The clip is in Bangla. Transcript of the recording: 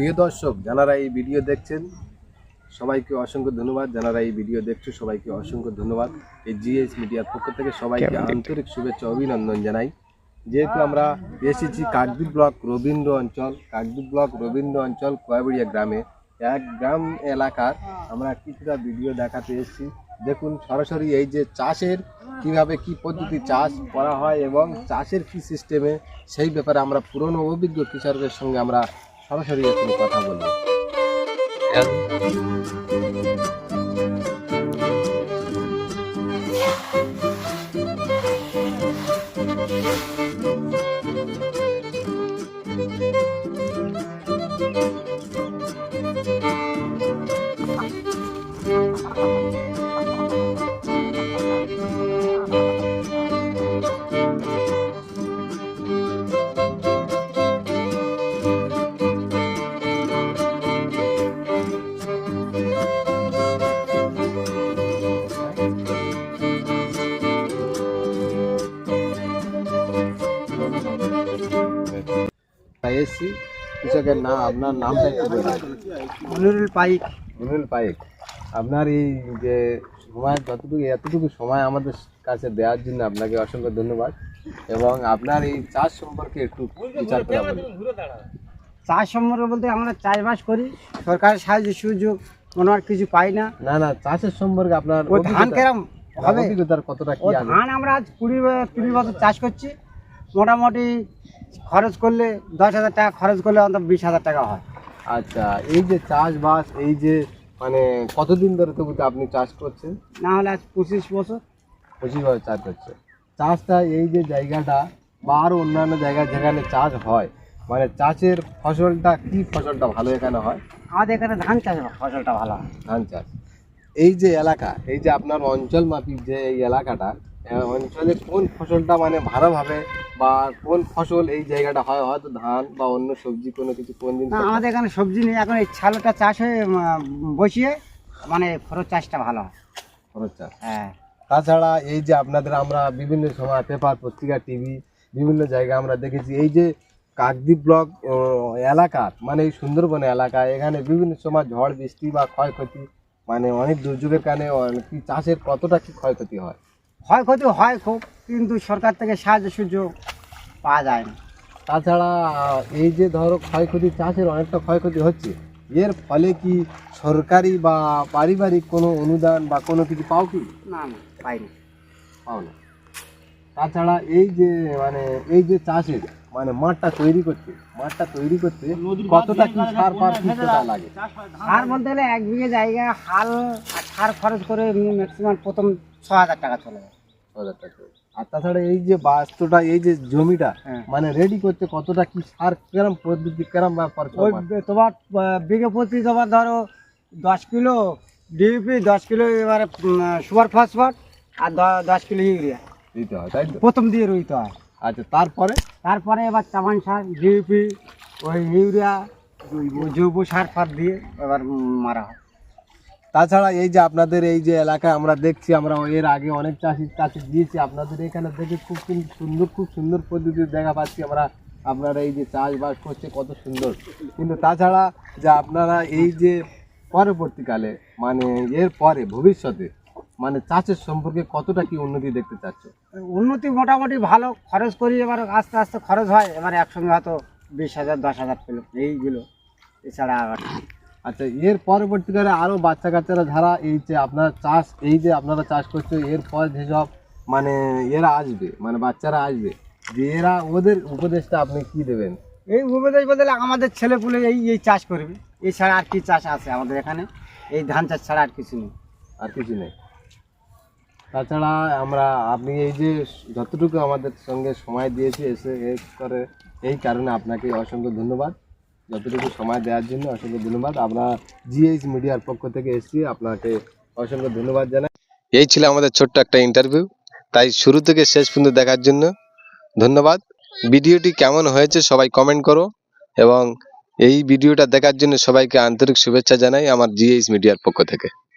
প্রিয় দর্শক যারা এই ভিডিও দেখছেন সবাইকে অসংখ্য ধন্যবাদ। যারা এই ভিডিও দেখছ সবাইকে অসংখ্য ধন্যবাদ। এই জিএস মিডিয়ার পক্ষ থেকে সবাইকে আন্তরিক শুভেচ্ছা অভিনন্দন জানাই। যেহেতু আমরা এসেছি কাকদ্বীপ ব্লক রবীন্দ্র অঞ্চল কাকদ্বীপ ব্লক রবীন্দ্র অঞ্চল কয়াবড়িয়া গ্রামে। এক গ্রাম এলাকার আমরা কিছুটা ভিডিও দেখাতে এসেছি। দেখুন সরাসরি এই যে চাষের কীভাবে কি পদ্ধতি চাষ করা হয় এবং চাষের কি সিস্টেমে সেই ব্যাপারে আমরা পুরনো অভিজ্ঞ কৃষকের সঙ্গে আমরা সরাসরি এখানে কথা বলব। তাই এসছি। কৃষকের নাম আপনার নামটা একটু বলবেন পাইক। মুনুল পাইক আপনার এই যে সময় যতটুকু এতটুকু সময় আমাদের কাছে দেওয়ার জন্য আপনাকে অসংখ্য ধন্যবাদ এবং আপনার এই চাষ সম্পর্কে একটু বিচার করে চাষ সম্পর্কে বলতে আমরা চাষবাস করি সরকারের সাহায্য সুযোগ কোনো আর কিছু পাই না। না না চাষের সম্পর্কে আপনার ধান কেরম হবে? অভিজ্ঞতার কতটা কি ধান আমরা আজ কুড়ি তিরিশ বছর চাষ করছি। মোটামুটি খরচ করলে দশ হাজার টাকা খরচ করলে অন্তত বিশ হাজার টাকা হয়। আচ্ছা এই যে চাষবাস এই যে মানে কতদিন ধরে তবু আপনি চাষ করছেন? না হলে আজ পঁচিশ বছর। পঁচিশভাবে চাষ হচ্ছে। চাষটা এই যে জায়গাটা বা আরও অন্যান্য জায়গা যেখানে চাষ হয় মানে চাষের ফসলটা কি ফসলটা ভালো এখানে হয়? আমাদের এখানে ধান চাষ ফসলটা ভালো হয়। ধান চাষ। এই যে এলাকা এই যে আপনার অঞ্চল মাফিক যে এই এলাকাটা অঞ্চলে কোন ফসলটা মানে ভালোভাবে বা কোন ফসল এই জায়গাটা হয় হয়তো ধান বা অন্য সবজি কোনো কিছু কোন দিন না আমাদের এখানে সবজি নেই। এখন এই ছালোটা চাষ হয়ে বসিয়ে মানে খরচ চাষটা ভালো হয়। খরচ চাষ। হ্যাঁ। তাছাড়া এই যে আপনাদের আমরা বিভিন্ন সময় পেপার পত্রিকা টিভি বিভিন্ন জায়গায় আমরা দেখেছি এই যে কাকদ্বীপ ব্লক এলাকার মানে এই সুন্দরবন এলাকা এখানে বিভিন্ন সময় ঝড় বৃষ্টি বা ক্ষয়ক্ষতি মানে অনেক দুর্যোগের কারণে কি চাষের কতটা কি ক্ষয়ক্ষতি হয়? ক্ষয়ক্ষতি হয় খুব কিন্তু সরকার থেকে সাহায্য সুযোগ পাওয়া যায় না। তাছাড়া এই যে ধরো ক্ষয়ক্ষতি চাষের অনেকটা ক্ষয়ক্ষতি হচ্ছে এর ফলে কি সরকারি বা পারিবারিক কোনো অনুদান বা কোনো কিছু পাও কি? না না পাইনি। পাও না। তাছাড়া এই যে মানে এই যে চাষের মানে মাঠটা তৈরি করতে মাঠটা তৈরি করতে কতটা কি সার পার লাগে? সার বলতে গেলে এক বিঘে জায়গা হাল আর সার খরচ করে ম্যাক্সিমাম প্রথম ছ হাজার টাকা চলে যায়। হাজার টাকা। আর তাছাড়া এই যে বাস্তুটা এই যে জমিটা হ্যাঁ। মানে রেডি করতে কতটা কি সার কেরম পদ্ধতি কেরম ওই তোমার বিঘে প্রতি তোমার ধরো দশ কিলো ডিএপি দশ কিলো এবারে সুপার ফসফট আর দশ কিলো ইউরিয়া। দিতে হয় তাই প্রথম দিয়ে রুইতে হয়। আচ্ছা তারপরে? তারপরে এবার চামান সার ডিএপি ওই ইউরিয়া জৈব সার ফার দিয়ে এবার মারা হয়। তাছাড়া এই যে আপনাদের এই যে এলাকায় আমরা দেখছি, আমরা এর আগে অনেক চাষির কাছে গিয়েছি আপনাদের এখানে দেখে খুব সুন্দর খুব সুন্দর পদ্ধতি দেখা পাচ্ছি আমরা। আপনারা এই যে চাষবাস করছে, কত সুন্দর। কিন্তু তাছাড়া যে আপনারা এই যে পরবর্তীকালে মানে এর পরে, ভবিষ্যতে মানে চাষের সম্পর্কে কতটা কি উন্নতি দেখতে চাচ্ছ? উন্নতি মোটামুটি ভালো। খরচ করি এবার আস্তে আস্তে খরচ হয়। এবার একসঙ্গে হয়তো বিশ হাজার, দশ হাজার এইগুলো। এছাড়া আর আচ্ছা এর পরবর্তীকালে আরও বাচ্চা কাচ্চারা যারা এই যে আপনারা চাষ এই যে আপনারা চাষ করছ এরপর যেসব মানে এরা আসবে মানে বাচ্চারা আসবে যে এরা ওদের উপদেশটা আপনি কি দেবেন? এই উপদেশ গেলে আমাদের ছেলেপুলে এই এই চাষ করবে। এছাড়া আর কি চাষ আছে আমাদের এখানে? এই ধান চাষ ছাড়া আর কিছু নেই। আর কিছু নেই। তাছাড়া আমরা আপনি এই যে যতটুকু আমাদের সঙ্গে সময় দিয়েছি এসে এ করে এই কারণে আপনাকে অসংখ্য ধন্যবাদ। যতটুকু সময় দেওয়ার জন্য অসংখ্য ধন্যবাদ। আমরা জিএইচ মিডিয়ার পক্ষ থেকে এসেছি। আপনাকে অসংখ্য ধন্যবাদ জানাই। এই ছিল আমাদের ছোট্ট একটা ইন্টারভিউ তাই শুরু থেকে শেষ পর্যন্ত দেখার জন্য ধন্যবাদ। ভিডিওটি কেমন হয়েছে সবাই কমেন্ট করো এবং এই ভিডিওটা দেখার জন্য সবাইকে আন্তরিক শুভেচ্ছা জানাই আমার জিএইচ মিডিয়ার পক্ষ থেকে।